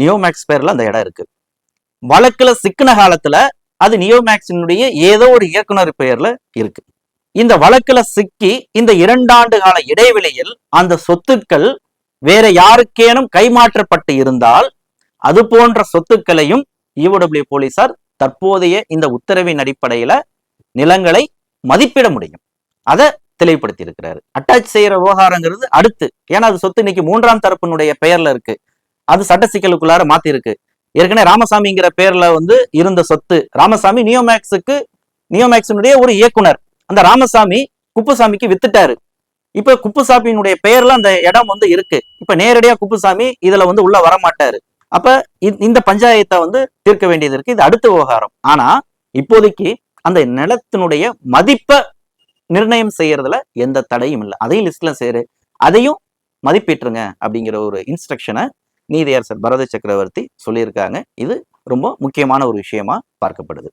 நியோமேக்ஸ் பேர்ல அந்த இடம் இருக்கு. வழக்குல சிக்கின காலத்துல அது நியோமேக்ஸினுடைய ஏதோ ஒரு இயக்குனர் பெயர்ல இருக்கு. இந்த வழக்குல சிக்கி இந்த இரண்டாண்டு கால இடைவெளியில் அந்த சொத்துக்கள் வேற யாருக்கேனும் கைமாற்றப்பட்டு இருந்தால் அது போன்ற சொத்துக்களையும் இஓடபிள்யூ போலீசார் தற்போதைய இந்த உத்தரவின் அடிப்படையில நிலங்களை மதிப்பிட முடியும். அதை தெளிவுபடுத்தி இருக்கிறாரு அட்டாச் செய்யற விவகாரங்கிறது அடுத்து. ஏன்னா அது சொத்து இன்னைக்கு மூன்றாம் தரப்பினுடைய பெயர்ல இருக்கு. அது சட்ட சிக்கலுக்குள்ளார மாத்திருக்கு ஏற்கனவே ராமசாமிங்கிற பேர்ல வந்து இருந்த சொத்து ராமசாமி நியோமேக்ஸுக்கு நியோமேக்ஸினுடைய ஒரு இயக்குனர் அந்த ராமசாமி குப்புசாமிக்கு வித்துட்டாரு. இப்ப குப்புசாமியினுடைய பெயர்ல அந்த இடம் வந்து இருக்கு. இப்ப நேரடியா குப்புசாமி இதுல வந்து உள்ள வரமாட்டாரு. அப்ப இந்த பஞ்சாயத்தை வந்து தீர்க்க வேண்டியது இருக்கு. இது அடுத்த விவகாரம். ஆனா இப்போதைக்கு அந்த நிலத்தினுடைய மதிப்பை நிர்ணயம் செய்யறதுல எந்த தடையும் இல்லை. அதையும் லிஸ்ட்ல சேரு. அதையும் மதிப்பிட்டுருங்க அப்படிங்கிற ஒரு இன்ஸ்ட்ரக்ஷனை நீதியரசர் பரத சக்கரவர்த்தி சொல்லியிருக்காங்க. இது ரொம்ப முக்கியமான ஒரு விஷயமா பார்க்கப்படுது.